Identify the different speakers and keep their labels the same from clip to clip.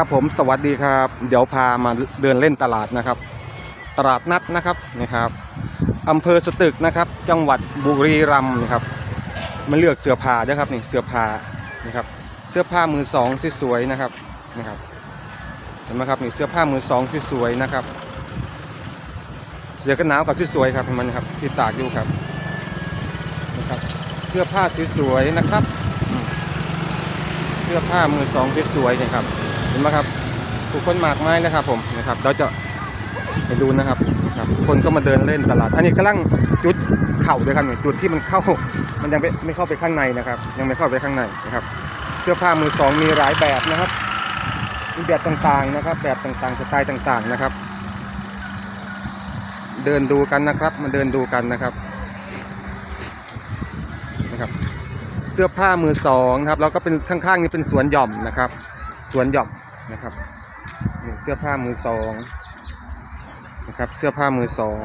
Speaker 1: ครับผมสวัสดีครับ เดี๋ยวพามาเดินเล่นตลาดนะครับ ตลาดนัดนะครับนะครับอำเภอสตึกนะครับ จังหวัดบุรีรัมย์นะครับมาเลือกเสื้อผ้าด้วยครับนี่เสื้อผ้านะครับเสื้อผ้ามือสองสวยๆนะครับนะครับเห็นไหมครับนี่เสื้อผ้ามือสองสวยๆนะครับ เสื้อกันหนาวกับสวยๆครับเห็นมันครับที่ตากอยู่ครับนะครับ เสื้อผ้าสวยๆนะครับ เสื้อผ้ามือสองสวยๆนี่ยครับ ห็นไหมครับผู้คนมากไม้นะครับ ผมนะครับเราจะไปดูนะครับครับคนก็มาเดินเล่นตลาด อันนี้กำลังจุดเข่าด้วยครับจุดที่มันเข้า มันยังไม่ไม่เข้าไปข้างในนะครับ ยังไม่เข้าไปข้างในนะครับ เสื้อผ้ามือสองมีหลายแบบนะครับ มีแบบต่างๆนะครับ แบบต่างๆ สไตล์ต่างๆนะครับ เดินดูกันนะครับ มาเดินดูกันนะครับนะครับ เสื้อผ้ามือสองครับ แล้วก็เป็นข้างๆนี่เป็นสวนหย่อมนะครับ สวนหย่อม นะครับนี่เสื้อผ้ามือสองนะครับเสื้อผ้ามือสอง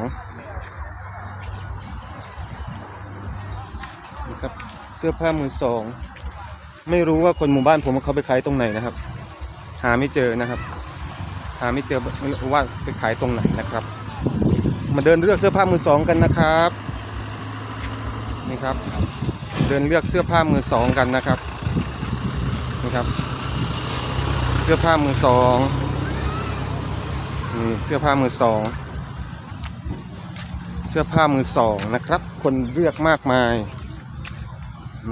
Speaker 1: นะครับเสื้อผ้ามือสองไม่รู้ว่าคนหมู่บ้านผมเขาไปขายตรงไหนนะครับ หาไม่เจอนะครับ หาไม่เจอไม่รู้ว่าไปขายตรงไหนนะครับ มาเดินเลือกเสื้อผ้ามือสองกันนะครับนี่ครับ เดินเลือกเสื้อผ้ามือสองกันนะครับนี่ครับ เสื้อผ้ามือสองนี่เสื้อผ้ามือสอง เสื้อผ้ามือสองนะครับ คนเลือกมากมาย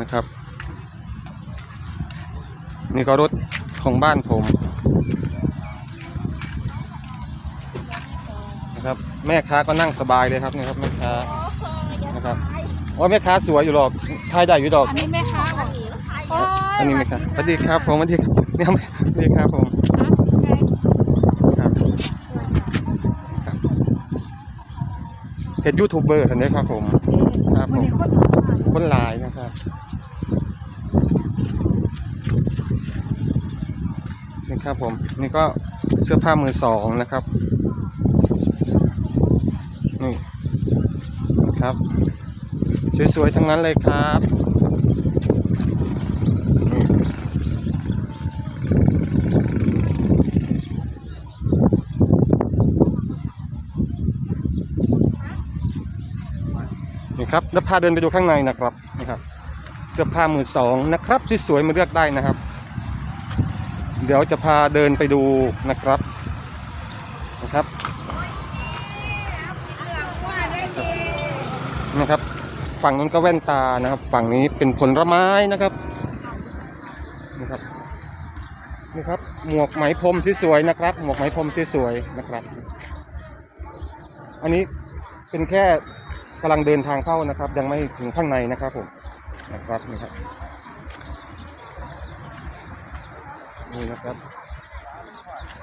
Speaker 1: นะครับ นี่ก็รถของบ้านผมนะครับแม่ค้าก็นั่งสบายเลยครับนี่ครับแม่ค้านะครับว่าแม่ค้าสวยอยู่หรอกทายได้อยู่ดอก
Speaker 2: อันนี้แม่ค้า อโอ้ย
Speaker 1: อันนี้ไหมครับสวัสดีครับผมสวัสดีครับเนี่ยสวัสดีครับผมครับครับเป็นยูทูบเบอร์ท่านนี้ครับผมครับผมคนหลายนะครับนี่ครับผมนี่ก็เสื้อผ้ามือสองนะครับนี่นะครับ สวยๆทั้งนั้นเลยครับ ครับแล้วพาเดินไปดูข้างในนะครับนะครับ เสื้อผ้ามือสองนะครับที่สวยมาเลือกได้นะครับ เดี๋ยวจะพาเดินไปดูนะครับนะครับนะครับ ฝั่งนู้นก็แว่นตานะครับ ฝั่งนี้เป็นผลไม้นะครับนะครับนี่ครับหมวกไหมพรมที่สวยนะครับ หมวกไหมพรมที่สวยนะครับ อันนี้เป็นแค่ กำลังเดินทางเข้านะครับ ยังไม่ถึงข้างในนะครับผมนะครับนี่ครับนี่นะครับ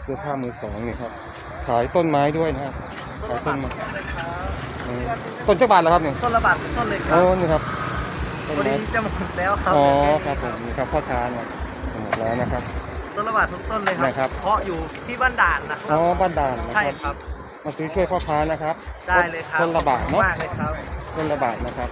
Speaker 1: เสื้อผ้ามือสองนี่ครับ ขายต้นไม้ด้วยนะครับขายต้นไม้อืมต้นเจ้าบาทแล้วครับเนี่ย
Speaker 3: ต้นละบาททุกต้นเลยครั
Speaker 1: โอ้
Speaker 3: บ
Speaker 1: นี่ครับต้น
Speaker 3: พอ
Speaker 1: ไม้
Speaker 3: ดีจะหมดแล้วครับ
Speaker 1: อ๋อครับผมนี่ครับพ่อค้าเนี่ยหมดแล้วนะครับ
Speaker 3: ต้นละบาททุกต้นเลยครั
Speaker 1: นะครับ
Speaker 3: เพราะอยู่ที่บ้านด่านนะค
Speaker 1: อ๋
Speaker 3: รั
Speaker 1: อบบ้านด่านนะ
Speaker 3: ใช่
Speaker 1: ครับ
Speaker 3: ครับ
Speaker 1: มาซื้อช่วยพ่อค้านะครับ
Speaker 3: ได้เลยครับ
Speaker 1: ต้นละบาทเนาะ
Speaker 3: มากเลยครับ
Speaker 1: ต้นละบาทนะครับ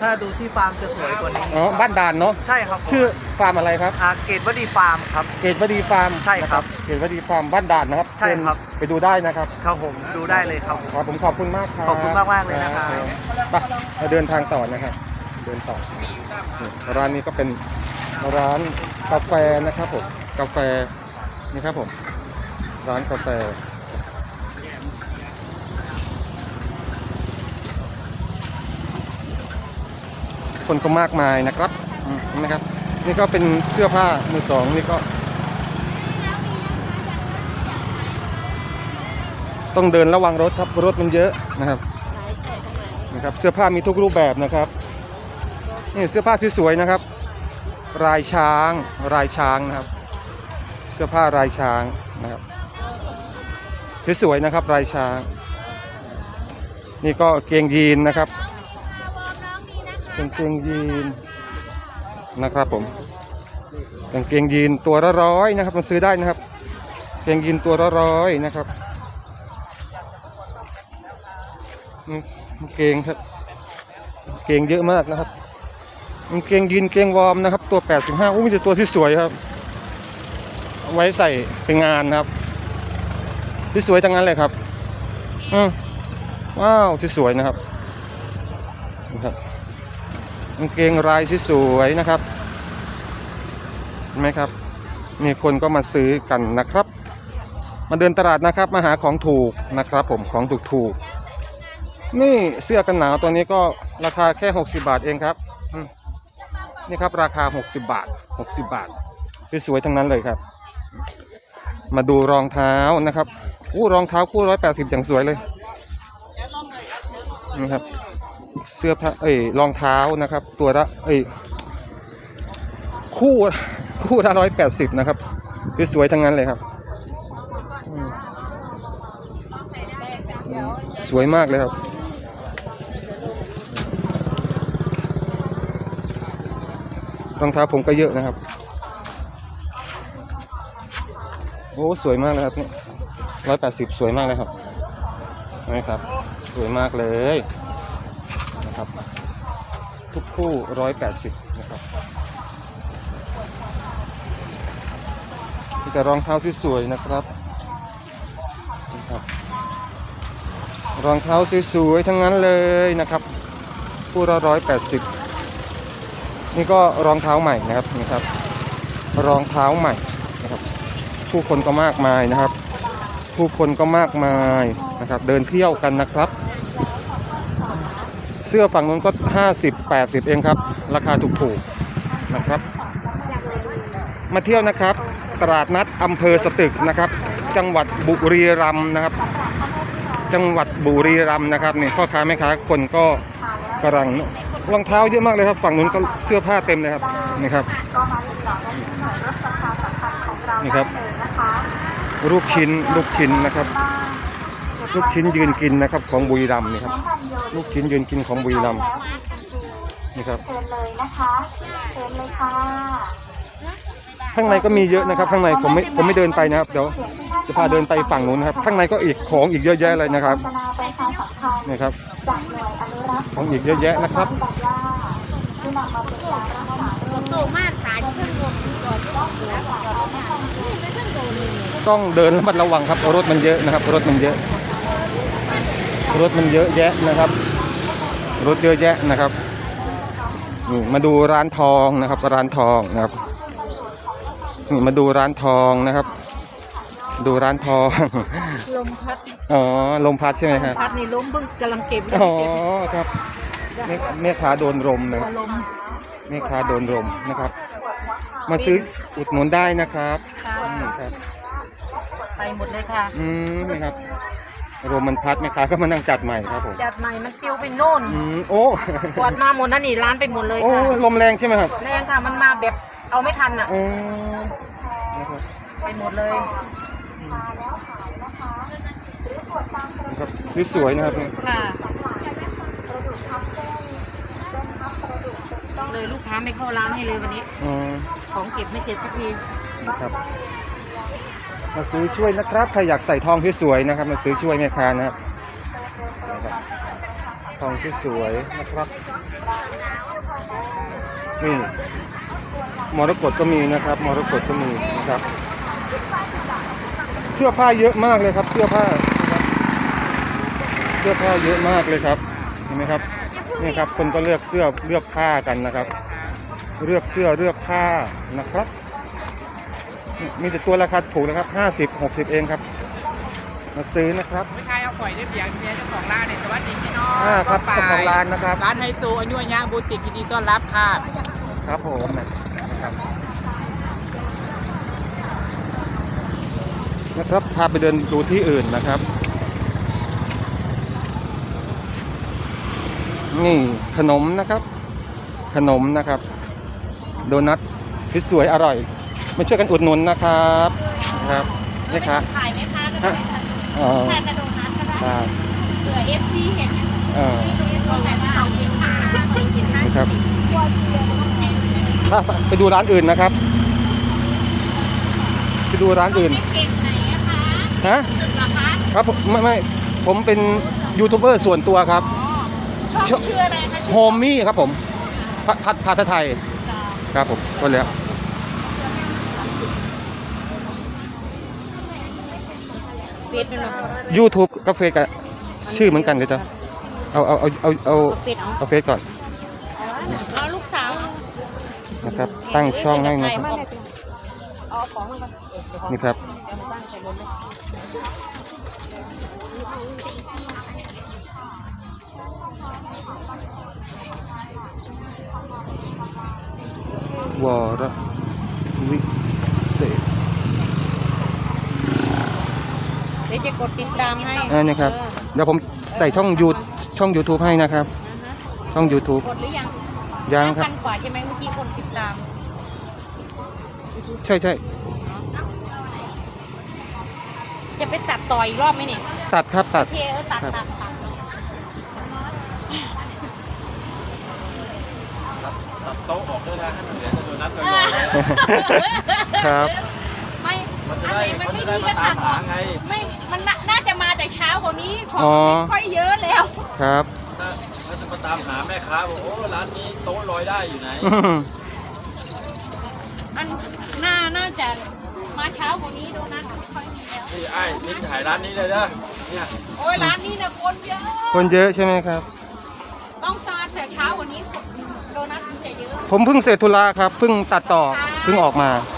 Speaker 3: ถ้าดูที่ฟาร์มจะสวยกว่านี้
Speaker 1: อ๋อบ้านด่านเนาะ
Speaker 3: ใช่ครับ
Speaker 1: ชื่อฟาร์มอะไรครับ
Speaker 3: อาเกตวดีฟาร์มครับ
Speaker 1: เกตวดีฟาร์ม
Speaker 3: ใช่ครับ
Speaker 1: นะเกตวดีฟาร์มบ้านด่านนะครับ
Speaker 3: ใช่ครับ
Speaker 1: เชิญไปดูได้นะครับ
Speaker 3: ครับผมดูได้เลยครับ
Speaker 1: ขอผมขอบคุณมากครับ
Speaker 3: ขอบคุณมากๆเลยนะครับ
Speaker 1: ไปเราเดินทางต่อนะครับเดินต่อนี่ร้านนี้ก็เป็นร้านกาแฟนะครับผมกาแฟนี่ครับผมร้านกาแฟ คนก็มากมายนะครับนะครับ นี่ก็เป็นเสื้อผ้ามือสองนี่ก็ ต้องเดินระวังรถครับรถมันเยอะนะครับนะครับ เสื้อผ้ามีทุกรูปแบบนะครับนี่เสื้อผ้าสวยๆนะครับลายช้างลายช้างนะครับ เสื้อผ้าลายช้างนะครับสวยๆนะครับลายช้าง นี่ก็เกงยีนนะครับ กางเกงยีนนะครับผมกางเกงยีนตัวละร้อยนะครับมันซื้อได้นะครับเกงยีนตัวละร้อยนะครับอืมกางเกงครับกางเกงเยอะมากนะครับเกงยีนเกงวอร์มนะครับ ตัว 85อู้มีแต่ตัวที่สวยครับ ไว้ใส่เป็นงานนะครับ ที่สวยทั้งนั้นเลยครับอืมว้าวที่สวยนะครับ กางเกงลายสวยนะครับเห็นไหมครับ มีคนก็มาซื้อกันนะครับ มาเดินตลาดนะครับมาหาของถูกนะครับ ผมของถูกถูกนี่เสื้อกันหนาวตัวนี้ก็ราคาแค่ 60 บาทเองครับนี่ครับราคา 60 บาท 60 บาทสวยๆทั้งนั้นเลยครับ มาดูรองเท้านะครับอู้รองเท้าคู่ร้อยแปดสิบอย่างสวยเลยนี่ครับ เสื้อผ้าเอ้ยรองเท้านะครับ ตัวละเอ้ยคู่คู่ละร้อยแปดสิบนะครับสวยๆทั้งนั้นเลยครับสวยมากเลยครับ รองเท้าผมก็เยอะนะครับ โอ้ สวยมากเลยครับนี่ร้อยแปดสิบสวยมากเลยครับนไหมครับ สวยมากเลย คู่ร้อยแปดสิบนะครับมีแต่รองเท้าสวยนะครับนะครับ รองเท้าสวยๆทั้งนั้นเลยนะครับ คู่ละร้อยแปดสิบนี่ก็รองเท้าใหม่นะครับนี่ครับ รองเท้าใหม่นะครับ ผู้คนก็มากมายนะครับ ผู้คนก็มากมายนะครับ เดินเที่ยวกันนะครับ เสื้อฝั่งนู้นก็ 50 80 เองครับ ราคาถูกๆนะครับ มาเที่ยวนะครับ ตลาดนัดอำเภอสตึกนะครับ จังหวัดบุรีรัมย์นะครับ จังหวัดบุรีรัมย์นะครับนี่พ่อค้าแม่ค้าคนก็กำลังรองเท้าเยอะมากเลยครับฝั่งนู้นก็เสื้อผ้าเต็มเลยครับนี่ครับนี่ครับลูกชิ้นลูกชิ้นนะครับ ลูกชิ้นยืนกินนะครับของบุรีรัมย์นี่ครับ ลูกชิ้นยืนกินของบุรีรัมย์นี่ครับ
Speaker 2: เชิญเลยนะคะเชิญเลยค่ะ
Speaker 1: ข้างในก็มีเยอะนะครับ ข้างในผมไม่ผมไม่เดินไปนะครับเดี๋ยวจะพาเดินไปฝั่งนู้นนะครับ ข้างในก็อีกของอีกเยอะแยะเลยนะครับ
Speaker 2: โฆษณาประชาสัมพันธ์
Speaker 1: นี่ครับ
Speaker 2: จากหน่วยอนุรักษ์
Speaker 1: ของอีกเยอะแยะนะครับ
Speaker 2: แบบว่าที่นำมาเป็นยารักษาโรค
Speaker 4: โตมากขายที่เครื่องรวมก่อนต้องเหลือก่อนเอามานี่ไม่เครื่องโดนเลย
Speaker 1: ต้องเดินระมัดระวังครับรถมันเยอะนะครับรถมันเยอะ รถมันเยอะแยะนะครับ รถเยอะแยะนะครับนี่มาดูร้านทองนะครับร้านทองนะครับนี่มาดูร้านทองนะครับ ดูร้านทอง
Speaker 4: ลมพัด
Speaker 1: อ๋อลมพัดใช่ไหมครับ
Speaker 4: พัดนี่ล้มเพิ่งกำลังเก็บ
Speaker 1: อ๋อครับแม่แม่ค้าโดนลมนะ
Speaker 4: ลม
Speaker 1: แม่ค้าโดนลมนะครับ มาซื้ออุดหนุนได้นะครับอืมครับ
Speaker 4: ไปหมดเลยค่ะ
Speaker 1: อืมนะครับ ลมมันพัดแม่ค้าก็มานั่งจัดใหม่ครับผม
Speaker 4: จัดใหม่มันปลิวไปโน่น
Speaker 1: อืมโอ้
Speaker 4: กวาดมาหมดนั่นนี่ร้านไปหมดเลย
Speaker 1: โอ้
Speaker 4: ค่ะ
Speaker 1: ลมแรงใช่ไหมครับ
Speaker 4: แรงค่ะมันมาแบบเอาไม่ทันอะ
Speaker 1: อืมนะครับ
Speaker 4: ไปหมดเลย
Speaker 1: นะครับสวยๆนะครับ
Speaker 4: ค่ะเลยลูกค้าไม่เข้าร้านให้เลยวันนี้
Speaker 1: อืม
Speaker 4: ของเก็บไม่เสร็จสักที
Speaker 1: นะครับ มาซื้อช่วยนะครับใครอยากใส่ทองที่สวยนะครับ มาซื้อช่วยแม่ค้านะครับทองที่สวยนะครับนี่มรกตก็มีนะครับมรกตก็มีนะครับ เสื้อผ้าเยอะมากเลยครับ เสื้อผ้าเสื้อผ้าเยอะมากเลยครับเห็นไหมครับนี่ครับคนก็เลือกเสื้อเลือกผ้ากันนะครับ เลือกเสื้อเลือกผ้านะครับ มีแต่ตัวราคาถูกนะครับ50 60เองครับ มาซื้อนะครับ
Speaker 5: ไม่ใช่เอาข่อยได้เพียงเพียงเจ้าของร้านเนี่ยสวัสดีพี่น้อง
Speaker 1: อ่าครับ
Speaker 5: ป้
Speaker 1: เจ้าของร้านนะครับ
Speaker 5: ร้านไฮโซอยุยะบูติกยินดีต้อนรับค่ะ
Speaker 1: ครับผมนะครับนะครับพาไปเดินดูที่อื่นนะครับ นี่ขนมนะครับ ขนมนะครับ โดนัทที่สวยอร่อย มาช่วยกันอุดหนุนนะครับนะครับนี่ครับ
Speaker 4: ขายไหมคะ
Speaker 1: ฮะอ๋อ
Speaker 4: ทานกระโดดนัดก็ได้
Speaker 1: ครับ
Speaker 4: เผื่อ FC เห็น
Speaker 1: เออ
Speaker 4: สองแบบสองชิ้นห้าสี่ชิ้นห้า
Speaker 1: นะครับถ้าไปดูร้านอื่นนะครับ ไปดูร้านอื่น
Speaker 4: เก่งไหนอะคะ
Speaker 1: ฮะ
Speaker 4: ตึกเหรอคะ
Speaker 1: ครับผมไม่ไม่ผมเป็นยูทูบเบอร์ส่วนตัวครับ
Speaker 4: ช่องชื่ออะไรคะ
Speaker 1: โฮมมี่ครับผมพัพัดพาทไทยครับผมก็แล้ว
Speaker 4: เฟ ซด้วยเนาะ
Speaker 1: YouTube กับเฟซกับชื่อเหมือนกันเลยจ้ะเอาเอาเอาเอาเอา
Speaker 4: เอาเฟซเอา
Speaker 1: เอาเฟซก่อน
Speaker 4: เอาลูกสาว
Speaker 1: นะครับ ตั้งช่องให้นะครับ
Speaker 4: เอาของมันก่อน
Speaker 1: นี่ครับ
Speaker 4: เดี๋ยวมาตั้งใส่บนเลย
Speaker 1: วรวิเศษ
Speaker 4: เดี๋ยวจะกดติดตามให้
Speaker 1: อ่านี่ครับเดี๋ยวผมใส่ช่องยูช่อง YouTube ให้นะครับ
Speaker 4: อ่าฮะ
Speaker 1: ช่อง YouTube
Speaker 4: กดหรือยัง
Speaker 1: ยังครับ
Speaker 4: พันกว่าใช่ไหมเมื่อกี้คนติดตาม
Speaker 1: ใช่ใช่
Speaker 4: จะไปตัดต่ออีกรอบไหมเนี่ย
Speaker 1: ตัดครับตัด
Speaker 4: โอเคเออตัด
Speaker 1: ครับ
Speaker 4: ตัดตัด
Speaker 6: ตัดโต๊ะออกด้วยนะให้มันเหลือแต่โดนัทลอย
Speaker 1: ครับ
Speaker 4: ไม่
Speaker 6: ๆมันจะ
Speaker 4: อัน
Speaker 6: ได้
Speaker 4: ไหนมัน
Speaker 6: มัน
Speaker 4: ไม่
Speaker 6: จะ
Speaker 4: ดี
Speaker 6: ได้
Speaker 4: ก็
Speaker 6: มาตา
Speaker 4: ตั
Speaker 6: ม
Speaker 4: ดอ
Speaker 6: หา
Speaker 4: อก
Speaker 6: ไง
Speaker 4: ไม่ มันน่าน่าจะมาแต่เช้ากว่านี้ของ
Speaker 1: อ๋อ
Speaker 4: มันไม่ค่อยเยอะแล้ว
Speaker 1: ครับ
Speaker 6: ถ้าถ้าจะมาตามหาแม่ค้าบอกโอ้ร้านนี้โต๊ะลอยได้อยู่ไหน
Speaker 1: อื้อหือ
Speaker 4: อันน่าน่าจะมาเช้ากว่านี้โดนัทไม่ค่อยมีแล้ว
Speaker 6: นี่ไอ้นิดถ่ายร้านนี้เลยเด้อเนี่ย
Speaker 4: โอ้ยร้านนี้นะคนเยอะ
Speaker 1: คนเยอะใช่ไหมครับ
Speaker 4: ต้องการแต่เช้ากว่านี้โดนัทถึงจะเยอะ
Speaker 1: ผมเพิ่งเสร็จธุระครับเพิ่งตัดต่อเพิ่งออกมา
Speaker 4: จ้า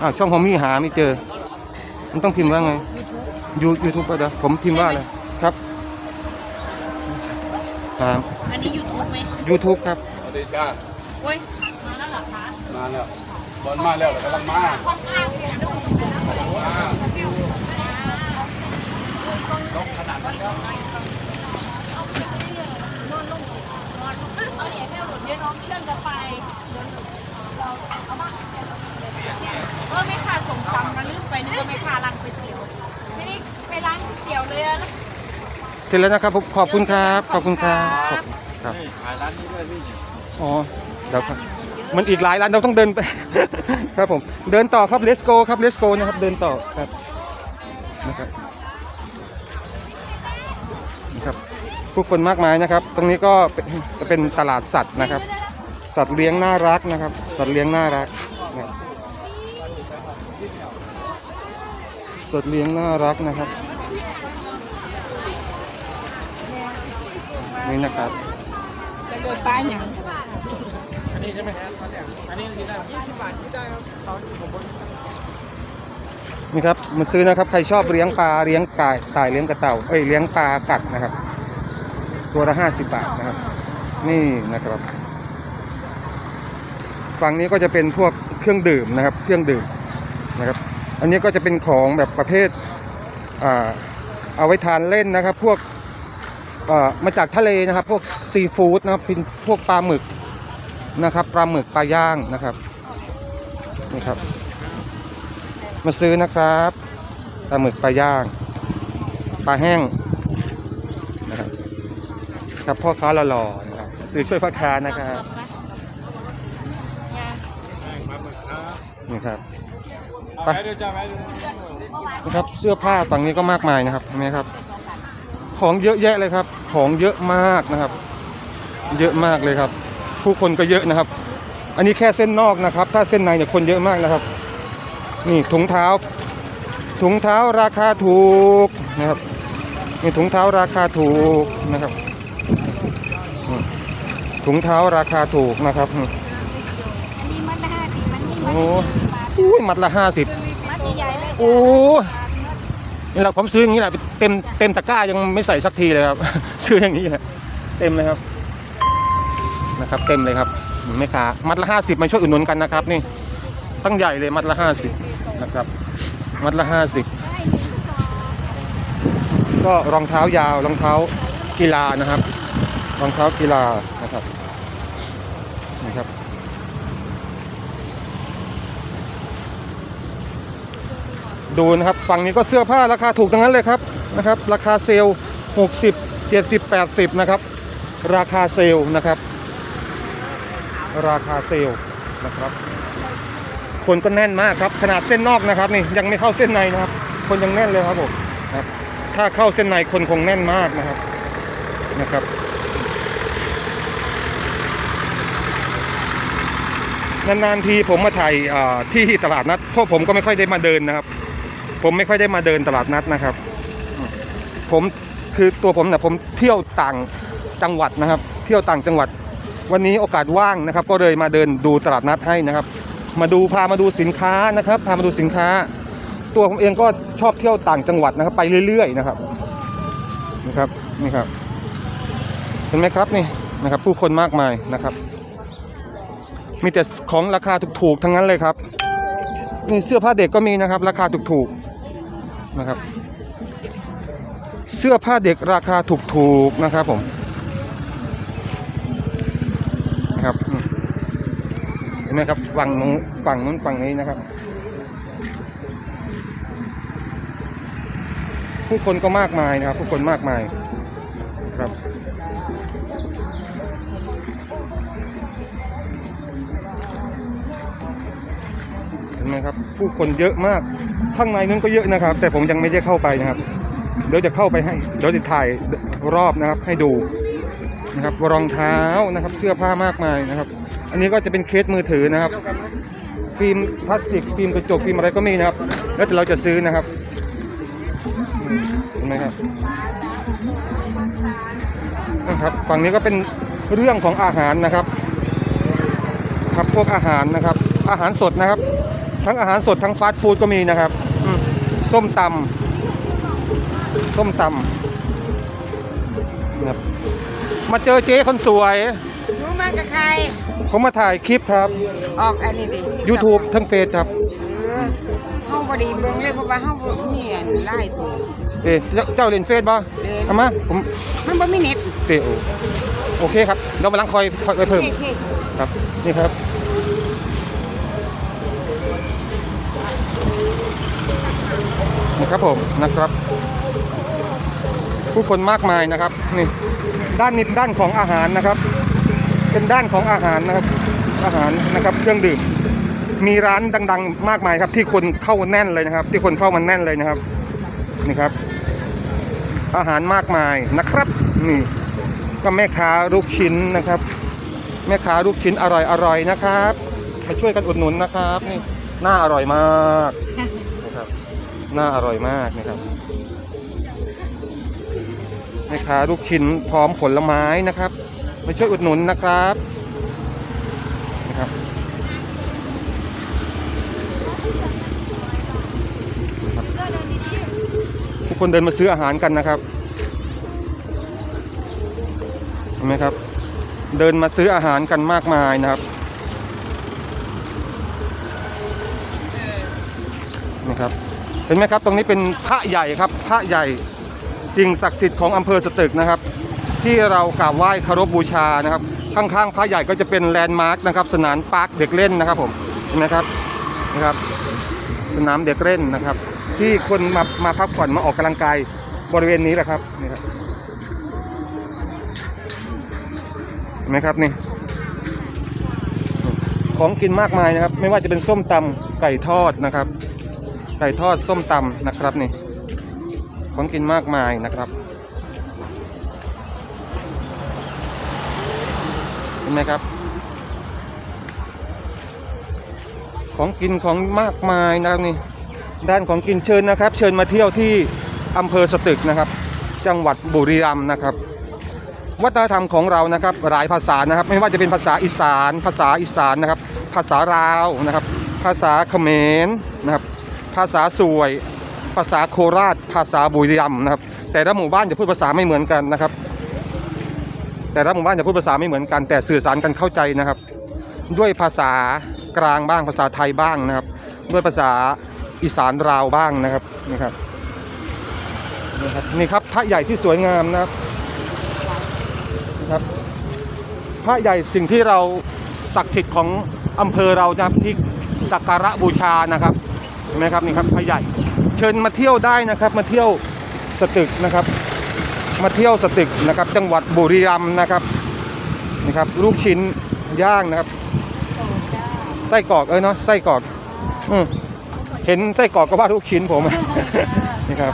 Speaker 1: อ้าวช่องผมมีหาไม่เจอ มันต้องพิมพ์ว่าไงยูยูทูบก็เดี๋ยวผมพิมพ์ว่าอะไรครับครับ
Speaker 4: อันนี้ยูทูบไหม
Speaker 1: ยูทูบครับ
Speaker 7: สวัสดีจ้า
Speaker 4: โอ้ยมาแล้วเหรอคะ
Speaker 7: มาแล้วบอลมาแล้วกำลังมา
Speaker 4: ค่อนข้างเสียดุเอาเดี๋ยวแม่หลุดเดี๋ยวน้องเชื่องกันไปเดี๋ยวเรา เออไม่ค่าส่งตำนะลืมไปนึกว่าไม่ค่าร้านก๋วยเตี๋ยวไม่ได้ไปร้านก๋วยเตี๋ยวเลยนะ
Speaker 1: เสร็จแล้วนะครับผมขอบคุณครับ ขอบคุณครับขอบครับ
Speaker 6: นี่ถ่ายร้านนี้ด้วยพี่
Speaker 1: อ๋อเดี๋ยวครับมันอีกหลายร้านเราต้องเดินไป ครับผม เดินต่อครับเลสโกครับเลสโกนะครับ เดินต่อครับนะครับนะครับผู้คนมากมายนะครับ ตรงนี้ก็จะเป็นตลาดสัตว์นะครับ สัตว์เลี้ยงน่ารักนะครับ สัตว์เลี้ยงน่ารักนะครับสัตว์เลี้ยงน่ารักนะครับนี่นะครับ
Speaker 4: โดยป้าอย่าง
Speaker 5: อันนี้ใช่ไหมครับอันนี้กินได้ยี่สิบบาทกินได้ครับ
Speaker 1: นี่ครับมาซื้อนะครับใครชอบเลี้ยงปลาเลี้ยงไก่ตายเลี้ยงกระเต่าเอ้ยเลี้ยงปลากัดนะครับ ตัวละ50บาทนะครับ นี่นะครับ ฝั่งนี้ก็จะเป็นพวกเครื่องดื่มนะครับ เครื่องดื่มนะครับ อันนี้ก็จะเป็นของแบบประเภทอเอาไว้ทานเล่นนะครับ พวกมาจากทะเลนะครับ พวกซีฟู้ดนะครับเป็นพวกปลาหมึกนะครับปลาหมึกปลาย่างนะครับนี่ครับ มาซื้อนะครับปลาหมึกปลาย่างปลาแห้งนะครับครับพ่อค้าหล่อๆนะครับซื้อช่วยพ่อค้านะครับ นี่ครับไปนะครับเสื้อผ้าฝั่งนี้ก็มากมายนะครับเห็นไหมครับ ของเยอะแยะเลยครับ ของเยอะมากนะครับ เยอะมากเลยครับ ผู้คนก็เยอะนะครับ อันนี้แค่เส้นนอกนะครับ ถ้าเส้นในเนี่ยคนเยอะมากนะครับ นี่ถุงเท้า ถุงเท้าราคาถูกนะครับนี่ถุงเท้าราคาถูกนะครับถุงเท้าราคาถูกนะครับอืม
Speaker 2: อันนี้มันห้าสิบมันนี่
Speaker 1: โอ้อุ้ยมัดละห้าสิบ
Speaker 2: มัดใหญ่ๆเลย
Speaker 1: โอ้นี่แหละผมซื้ออย่างนี้แหละเต็มเต็มตะกร้ายังไม่ใส่สักทีเลยครับ ซื้ออย่างนี้แหละเต็มเลยครับนะครับเต็มเลยครับไม่ค้ามัดละห้าสิบมาช่วยอุดหนุนกันนะครับ นี่ตั้งใหญ่เลยมัดละห้าสิบนะครับ มัดละห้าสิบก็รองเท้ายาวรองเท้ากีฬานะครับ รองเท้ากีฬานะครับนะครับ ดูนะครับฝั่งนี้ก็เสื้อผ้าราคาถูกทั้งนั้นเลยครับนะครับ ราคาเซลล์60 70 80นะครับ ราคาเซลล์นะครับ ราคาเซลล์นะครับ คนก็แน่นมากครับขนาดเส้นนอกนะครับนี่ยังไม่เข้าเส้นในนะครับ คนยังแน่นเลยครับผมครับถ้าเข้าเส้นในคนคงแน่นมากนะครับนะครับนานๆทีผมมาถ่ายที่ตลาดนัดเพราะผมก็ไม่ค่อยได้มาเดินนะครับ ผมไม่ค่อยได้มาเดินตลาดนัดนะครับ ผมคือตัวผมเนี่ยผมเที่ยวต่างจังหวัดนะครับ เที่ยวต่างจังหวัด วันนี้โอกาสว่างนะครับ ก็เลยมาเดินดูตลาดนัดให้นะครับ มาดูพามาดูสินค้านะครับ พามาดูสินค้า ตัวผมเองก็ชอบเที่ยวต่างจังหวัดนะครับ ไปเรื่อย ๆ นะครับนะครับนี่ครับเห็นไหมครับนี่นะครับ ผู้คนมากมายนะครับ มีแต่ของราคาถูกๆทั้งนั้นเลยครับนี่เสื้อผ้าเด็กก็มีนะครับ ราคาถูกๆ นะครับ เสื้อผ้าเด็กราคาถูกๆนะครับผมนะครับเห็นไหมครับฝั่งนู้นฝั่งนู้นฝั่งนี้นะครับ ผู้คนก็มากมายนะครับ ผู้คนมากมายครับเห็นไหมครับ ผู้คนเยอะมาก ข้างในนั้นก็เยอะนะครับ แต่ผมยังไม่ได้เข้าไปนะครับ เดี๋ยวจะเข้าไปให้เดี๋ยวจะถ่ายรอบนะครับ ให้ดูนะครับรองเท้านะครับ เสื้อผ้ามากมายนะครับ อันนี้ก็จะเป็นเคสมือถือนะครับ ฟิล์มพลาสติกฟิล์มกระจกฟิล์มอะไรก็มีนะครับ แล้วแต่เราจะซื้อนะครับเห็นไหมครับนะครับฝั่งนี้ก็เป็นเรื่องของอาหารนะครับ ครับพวกอาหารนะครับ อาหารสดนะครับ ทั้งอาหารสดทั้งฟาสต์ฟู้ดก็มีนะครับ ส้มตำส้มตำนะครับมาเจอเจ๊คนสวย
Speaker 2: รู้มากับใคร
Speaker 1: ผมมาถ่ายคลิปครับ
Speaker 2: ออกอันนี้ดิ
Speaker 1: YouTube ทั้งเฟซครับ
Speaker 2: เฮาบ่ได้เบิ่งเลยเพราะว่าเฮาบ่มีอันไล่ตัว
Speaker 1: เอ๊ะเจ้าเจ้าเล่นเฟซบ่
Speaker 2: เล่น
Speaker 1: เอามาผม
Speaker 2: มันบ่มีเน็ต
Speaker 1: เตะโอโอเคครับเดี๋ยววันหลังคอยคอยไว้เพิ่ม
Speaker 2: โอเค
Speaker 1: ครับนี่ครับนะ ครับผมนะครับ ผู้คนมากมายนะครับนี่ด้านนี้ด้านของอาหารนะครับ เป็นด้านของอาหารนะครับ อาหารนะครับเครื่องดื่ม มีร้านดัง ๆ มากมายครับ ที่คนเข้าแน่นเลยนะครับ ที่คนเข้ามันแน่นเลยนะครับนี่ครับ อาหารมากมายนะครับนี่ก็แม่ค้าลูกชิ้นนะครับ แม่ค้าลูกชิ้นอร่อยอร่อยนะครับมาช่วยกันอุดหนุนนะครับนี่น่าอร่อยมาก น่าอร่อยมากนะครับแม่ค้าลูกชิ้นพร้อมผลไม้นะครับมาช่วยอุดหนุนนะครับนะครับ ทุกคนเดินมาซื้ออาหารกันนะครับเห็นไหมครับ เดินมาซื้ออาหารกันมากมายนะครับ ห็นไหมครับตรงนี้เป็นพระใหญ่ครับพระใหญ่สิ่งศักดิ์สิทธิ์ของอำเภอสตึกนะครับ ที่เรากราบไหว้เคารพบูชานะครับ ข้างๆพระใหญ่ก็จะเป็นแลนด์มาร์คนะครับสนามปาร์คเด็กเล่นนะครับผมเห็นไหมครับนะครับ สนามเด็กเล่นนะครับ ที่คนมามาพักผ่อนมาออกกำลังกายบริเวณนี้แหละครับนี่ครับเห็นไหมครับนี่ของกินมากมายนะครับ ไม่ว่าจะเป็นส้มตำไก่ทอดนะครับ ไก่ทอดส้มตำนะครับนี่ของกินมากมายนะครับเห็นไหมครับ ของกินของมากมายนะครับนี่ด้านของกินเชิญนะครับ เชิญมาเที่ยวที่อำเภอสตึกนะครับ จังหวัดบุรีรัมย์นะครับ วัฒนธรรมของเรานะครับหลายภาษานะครับ ไม่ว่าจะเป็นภาษาอีสาน ภาษาอีสานนะครับ ภาษาลาวนะครับ ภาษาเขมรนะครับ ภาษาสวย ภาษาโคราช ภาษาบุรีรัมย์นะครับ แต่ละหมู่บ้านจะพูดภาษาไม่เหมือนกันนะครับ แต่ละหมู่บ้านจะพูดภาษาไม่เหมือนกัน แต่สื่อสารกันเข้าใจนะครับ ด้วยภาษากลางบ้างภาษาไทยบ้างนะครับ ด้วยภาษาอีสานราวบ้างนะครับนี่ครับนี่ครับนี่ครับพระใหญ่ที่สวยงามนะครับครับพระใหญ่สิ่งที่เราศักดิ์สิทธิ์ของอำเภอเรานะครับที่สักการะบูชานะครับ เห็นไหมครับนี่ครับพระใหญ่ เชิญมาเที่ยวได้นะครับมาเที่ยวสตึกนะครับ มาเที่ยวสตึกนะครับ จังหวัดบุรีรัมย์นะครับนี่ครับลูกชิ้นย่างนะครับไส้กรอกเออเนาะไส้กรอกอืมเห็นไส้กรอกก็ว่าลูกชิ้นผมนี่ครับ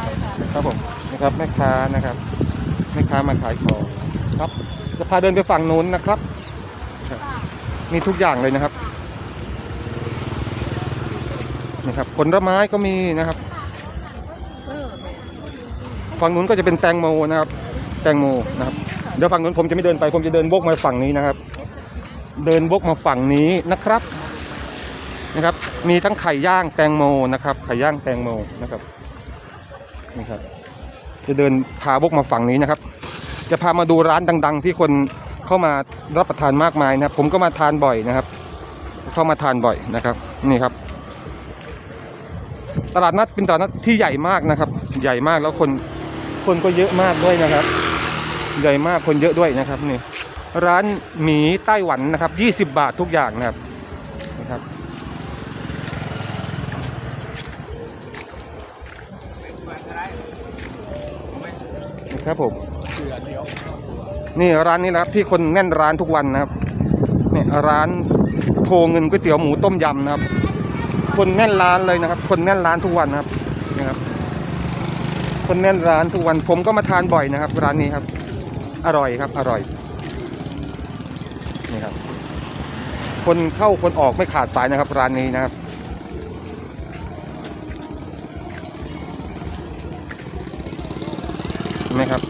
Speaker 1: ครับผมนี่ครับแม่ค้านะครับแม่ค้ามาขายของครับจะพาเดินไปฝั่งนู้นนะครับครับมีทุกอย่างเลยนะครับ นี่ครับผลไม้ก็มีนะครับฝั่งนู้นก็จะเป็นแตงโมนะครับ แตงโมนะครับเดี๋ยวฝั่งนู้นผมจะไม่เดินไปผมจะเดินวกมาฝั่งนี้นะครับ เดินวกมาฝั่งนี้นะครับนะครับ มีทั้งไข่ย่างแตงโมนะครับ ไข่ย่างแตงโมนะครับนี่ครับ จะเดินพาวกมาฝั่งนี้นะครับ จะพามาดูร้านดัง ๆ ที่คนเข้ามารับประทานมากมายนะครับ ผมก็มาทานบ่อยนะครับ เข้ามาทานบ่อยนะครับ นี่ครับ ตลาดนัดเป็นตลาดนัดที่ใหญ่มากนะครับ ใหญ่มากแล้วคนคนก็เยอะมากด้วยนะครับ ใหญ่มากคนเยอะด้วยนะครับนี่ร้านหมีไต้หวันนะครับ 20 บาททุกอย่างนะครับนะครับนี่ครับผมนี่ร้านนี้นะครับที่คนแน่นร้านทุกวันนะครับเนี่ยร้านโพเงินก๋วยเตี๋ยวหมูต้มยำนะครับ คนแน่นร้านเลยนะครับ คนแน่นร้านทุกวันนะครับนะครับ คนแน่นร้านทุกวันผมก็มาทานบ่อยนะครับ ร้านนี้ครับ อร่อยครับ อร่อยนี่ครับ คนเข้าคนออกไม่ขาดสายนะครับ ร้านนี้นะครับเห็นไหมครับ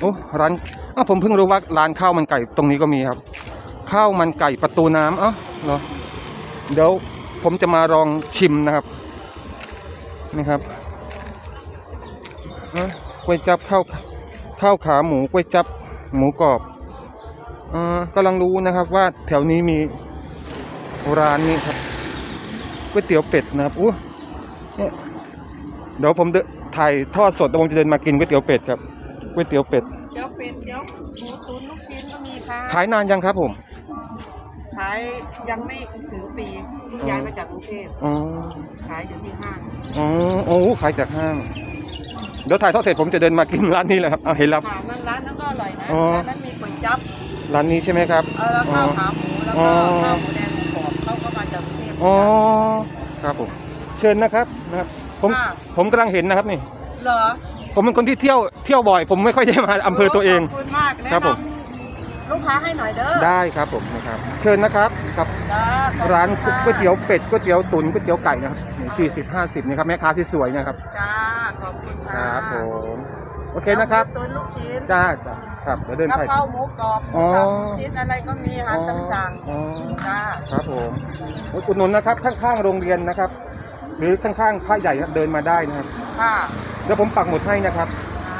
Speaker 1: โอ้ร้าน อ้าวผมเพิ่งรู้ว่าร้านข้าวมันไก่ตรงนี้ก็มีครับ ข้าวมันไก่ประตูน้ำเอ้าเหรอเดี๋ยวผมจะมาลองชิมนะครับ นี่ครับอ้ากล้วยจับข้าวข้าวขาหมูกล้วยจับหมูกรอบเอ่อกำลังรู้นะครับว่าแถวนี้มีร้านนี้ครับก๋วยเตี๋ยวเป็ดนะครับอู้เนี่ยเดี๋ยวผมถ่ายทอดสดแล้วผมจะเดินมากินก๋วยเตี๋ยวเป็ดครับก๋วยเตี๋ยวเป็ด
Speaker 2: เจ้าเป็ดเจ้าหมูตุ๋นลูกชิ้นก็มีค่ะ
Speaker 1: ขายนานยังครับผม
Speaker 2: ขายยังไม่ถึงปีย้ายมาจากกรุงเทพ
Speaker 1: อ๋อ
Speaker 2: ขายอยู่ที่ห้าง
Speaker 1: อ๋อ โอ้ขายจากห้าง เดี๋ยวถ่ายทอดเสร็จผมจะเดินมากินร้านนี้แหละครับ เอาเห็นแล้ว
Speaker 2: ค่ะนั่นร้านนั้นก็อร่อยนะ
Speaker 1: อ๋อ
Speaker 2: ร้านนั้นมีก๋วยจั๊บ
Speaker 1: ร้านนี้ใช่ไหมครับ
Speaker 2: เออแล้วข้าวขาหมูแล้ว
Speaker 1: อ๋
Speaker 2: ก็
Speaker 1: อ
Speaker 2: ข้าวหมูแดงหมูกรอบเขาก็มาจากกรุงเทพ
Speaker 1: อ๋อ ครับผม เชิญนะครับนะครับ ผม
Speaker 2: ค่ะ
Speaker 1: ผมกำลังเห็นนะครับนี่
Speaker 2: เหรอ
Speaker 1: ผมเป็นคนที่เที่ยวเที่ยวบ่อย ผมไม่ค่อยได้มาอำเภอตัวเอง
Speaker 2: ขอบคุณมากแนะครับ
Speaker 1: ผม
Speaker 2: นำลูกค้าให้หน่อยเด้อ
Speaker 1: ได้ครับผมนะครับ เชิญนะครับครับ
Speaker 2: จ้าขอบคุณ
Speaker 1: ร้าน
Speaker 2: ค่ะ
Speaker 1: ก๋วยเตี๋ยวเป็ดก๋วยเตี๋ยวตุ๋นก๋วยเตี๋ยวไก่นะครับสี่สิบห้าสิบนี่ครับแม่ค้าที่สวยนะครับ
Speaker 2: จ้าขอบคุณ
Speaker 1: ค
Speaker 2: ค่ะ
Speaker 1: รับผมโอเคนะครับ
Speaker 2: หมูตุ๋นลูกชิ้น
Speaker 1: จ้าจ้าครับเดี๋ยวเดิน
Speaker 2: กะ
Speaker 1: ไป
Speaker 2: เพราหมูกรอบห
Speaker 1: อ๋
Speaker 2: มู
Speaker 1: อ
Speaker 2: สับลูกชิ้นอะไรก็มีอาหารตามสั่ง
Speaker 1: อ๋อ
Speaker 2: จ้า
Speaker 1: ครับผมโอ้ยอุดหนุนนะครับข้างๆโรงเรียนนะครับ หรือข้างๆพระใหญ่ครับเดินมาได้นะครับ
Speaker 2: ค่ะ
Speaker 1: เดี๋ยวผมปักหมุดให้นะครับ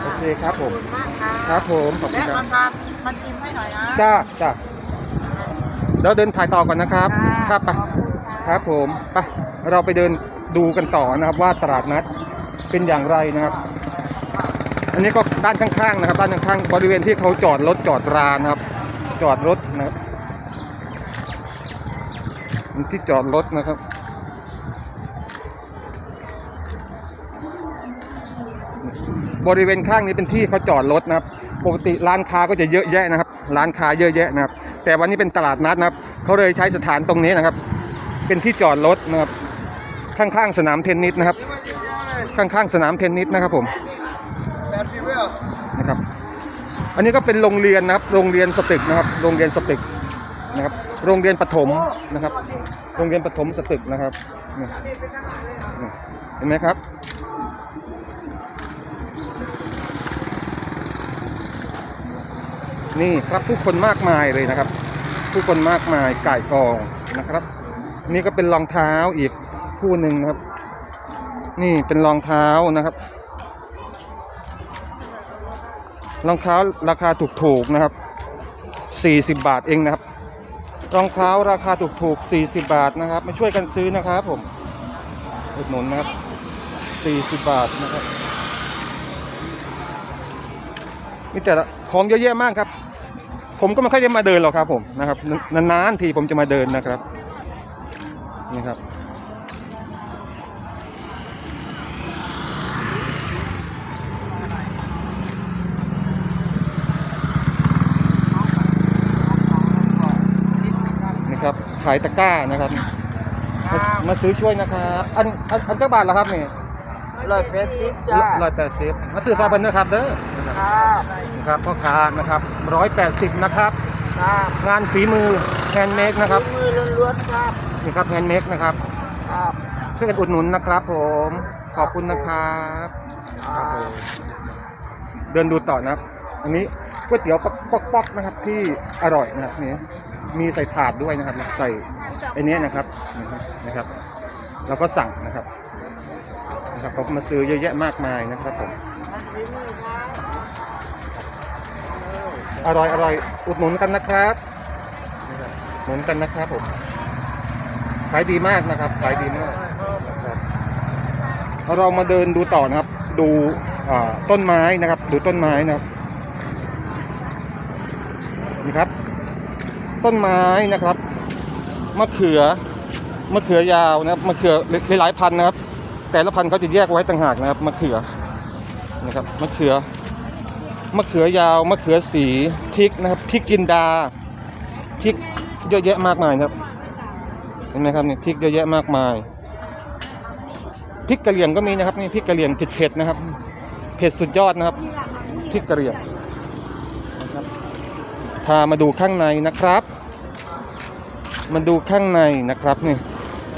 Speaker 1: โอเคครับผม
Speaker 2: ขอบคุณมากค่ะ
Speaker 1: ครับผมขอบคุณ
Speaker 2: แวะ
Speaker 1: ครับ
Speaker 2: มาทานมาชิมให้หน่อยนะ
Speaker 1: จ้าจ้าเดี๋ยวเดินถ่ายต่อก่อนนะครับ ครับไป
Speaker 2: ขอบคุณค่ะ
Speaker 1: ครับผมไปเราไปเดินดูกันต่อนะครับว่าตลาดนัดเป็นอย่างไรนะครับ อันนี้ก็ด้านข้างๆนะครับ ด้านข้างๆบริเวณที่เขาจอดรถจอดรานะครับ จอดรถนะครับที่จอดรถนะครับ บริเวณข้างนี้เป็นที่เขาจอดรถนะครับ ปกติร้านค้าก็จะเยอะแยะนะครับ ร้านค้าเยอะแยะนะครับ แต่วันนี้เป็นตลาดนัดนะครับ เขาเลยใช้สถานตรงนี้นะครับ เป็นที่จอดรถนะครับ ข้างๆสนามเทนนิสนะครับ ข้างๆสนามเทนนิสนะครับผมนะครับ อันนี้ก็เป็นโรงเรียนนะครับ โรงเรียนสตึกนะครับ โรงเรียนสตึกนะครับ โรงเรียนประถมนะครับ โรงเรียนประถมสตึกนะครับ เห็นไหมครับ นี่ครับผู้คนมากมายเลยนะครับ ผู้คนมากมายก่ายกองนะครับ นี่ก็เป็นรองเท้าอีกคู่หนึ่งนะครับ นี่เป็นรองเท้านะครับรองเท้าราคาถูกๆนะครับ 40 บาทเองนะครับ รองเท้าราคาถูกๆ 40 บาทนะครับมาช่วยกันซื้อนะครับผมอุดหนุนนะครับ 40 บาทนะครับมีแต่ละของเยอะแยะมากครับ ผมก็ไม่ค่อยได้มาเดินหรอกครับผมนะครับนนานๆทีผมจะมาเดินนะครับนี่ครับนี่ครับขายตะกร้านะครับมามาซื้อช่วยนะครับอันอันอันเจ้าบาทเหรอครับนี่
Speaker 2: ร้อยแปดสิบจ้า
Speaker 1: ร้อยแปดสิบมาซื้อฟ้าเบนเนอร์ครับเด้อ
Speaker 2: ค่ะ
Speaker 1: นะครับพ่อค้านะครับร้อยแปดสิบนะครับ
Speaker 2: ค่ะ
Speaker 1: งานฝีมือแฮนด์เมดนะครับ
Speaker 2: มือล้วนๆครับ
Speaker 1: นี่ครับแฮนด์เมดนะครับ
Speaker 2: ครับ
Speaker 1: ช่วยกันอุดหนุนนะครับผมขอบคุณนะครับ
Speaker 2: ครับ
Speaker 1: เดินดูต่อนะครับ อันนี้ก๋วยเตี๋ยวป๊อกๆนะครับที่อร่อยนะครับนี่มีใส่ถาดด้วยนะครับ ใส่ไอ้เนี้ยนะครับนะครับ แล้วก็สั่งนะครับนะครับเขาก็มาซื้อเยอะแยะมากมายนะครับผม อร่อยอร่อยอุดหนุนกันนะครับนะครับอุดหนุนกันนะครับผมขายดีมากนะครับขายดีมากเรามาเดินดูต่อนะครับ ดูต้นไม้นะครับ ดูต้นไม้นะครับนี่ครับ ต้นไม้นะครับมะเขือมะเขือยาวนะครับมะเขือหลายๆพันนะครับ แต่ละพันเขาจะแยกไว้ต่างหากนะครับมะเขือนะครับมะเขือ มะเขือยาวมะเขือสีพริกนะครับพริกกินดาพริกเยอะแยะมากมายนะครับเห็นไหมครับนี่พริกเยอะแยะมากมายพริกกะเหรี่ยงก็มีนะครับนี่พริกกะเหรี่ยงเผ็ดๆนะครับเผ็ดสุดยอดนะครับพริกกะเหรี่ยงพามาดูข้างในนะครับมาดูข้างในนะครับนี่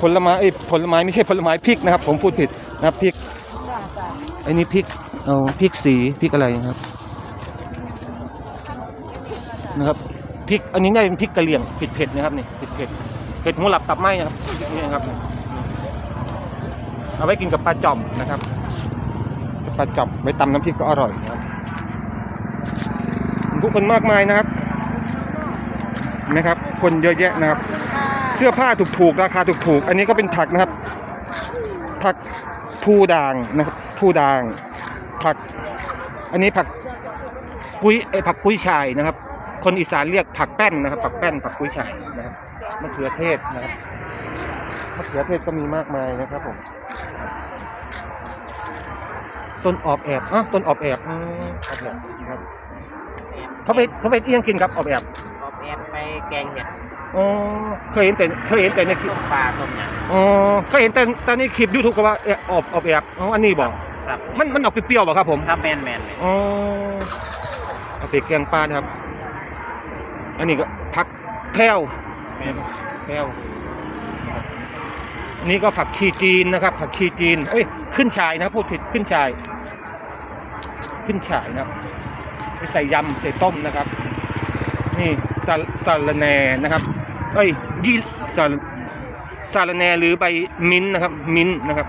Speaker 1: ผลไม้เอ้ผลไม้ไม่ใช่ผลไม้พริกนะครับ ผมพูดผิดนะครับพริกไอ้นี่พริกเอาพริกสีพริกอะไรครับ นะครับพริกอันนี้น่าจะเป็นพริกกะเหรี่ยงเผ็ดเผ็ดๆนะครับนี่เผ็ดเผ็ดเผ็ดหัวหลับตับไหมนะครับนี่นะครับเอาไว้กินกับปลาจ่อมนะครับกับปลาจ่อมไว้ตำน้ำพริกก็อร่อยนะครับผู้คนมากมายนะครับนะครับ คนเยอะแยะนะครับ เสื้อผ้าถูกๆราคาถูกๆ อันนี้ก็เป็นผักนะครับ ผักทูด่างนะครับทูด่าง ผัก อันนี้ผักกุ้ยไอยผักกุ้ยช่ายนะครับ คนอีสานเรียกผักแป้นนะครับ ผักแป้นผักกุ้ยช่ายนะครับมะเขือเทศนะครับมะเขือเทศก็มีมากมายนะครับผมต้นออบแอบอะต้นออบแอบอืมออบแอบนะครับเขาไปเขาไปเอี้ยงกินครับออบแอบ
Speaker 2: ออกแอบไปแกงเห็ด
Speaker 1: อ๋อเคยเห็นแต่เคยเห็นแต่ในคลิป
Speaker 2: ต้มปลาต้มย
Speaker 1: อ๋อเคยเห็นแต่แต่ในคลิปยูทูบก็ว่าเอะออบออบแอบอ๋ออันนี้บอกำ
Speaker 2: ครับ
Speaker 1: มันมันออกเปรี้ยวๆบ่ครับผม
Speaker 2: ครับแมนแมนเลย
Speaker 1: อ๋อเอาไปแกงปลานะครับ อันนี้ก็ผักแพรว
Speaker 2: แมน
Speaker 1: แพรวอันนี่ก็ผักชีจีนนะครับ ผักชีจีนเอ้ยขึ้นฉายนะครับพูดผิดขึ้นฉาย ขึ้นฉายนะครับไปใส่ยำใส่ต้มนะครับ นี่ซาซาลาแหนนะครับเอ้ยยี่ซาลซาลาแหนหรือใบมิ้นท์นะครับ มิ้นท์นะครับ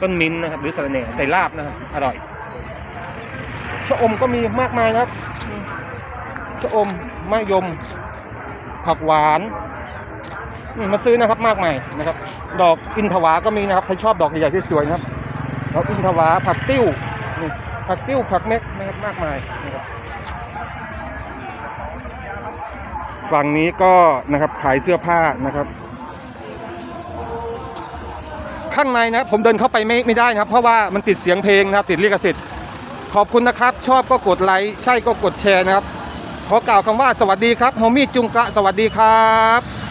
Speaker 1: ต้นมิ้นท์นะครับ หรือซาลาแหนใส่ลาบนะครับอร่อยชะอมก็มีมากมายนะครับชะอม มะยม ผักหวาน มาซื้อนะครับมากมายนะครับ ดอกอินทวาก็มีนะครับ ใครชอบดอกใหญ่ๆสวยๆนะครับดอกอินทวาผักติ้วผักติ้วผักเม็ดนะครับมากมายนะครับฝั่งนี้ก็นะครับขายเสื้อผ้านะครับ ข้างในนะครับผมเดินเข้าไปไม่ไม่ได้นะครับ เพราะว่ามันติดเสียงเพลงนะครับ ติดลิขสิทธิ์ขอบคุณนะครับ ชอบก็กดไลค์ใช่ก็กดแชร์นะครับ ขอกล่าวคำว่าสวัสดีครับโฮมี่จุงกระสวัสดีครับ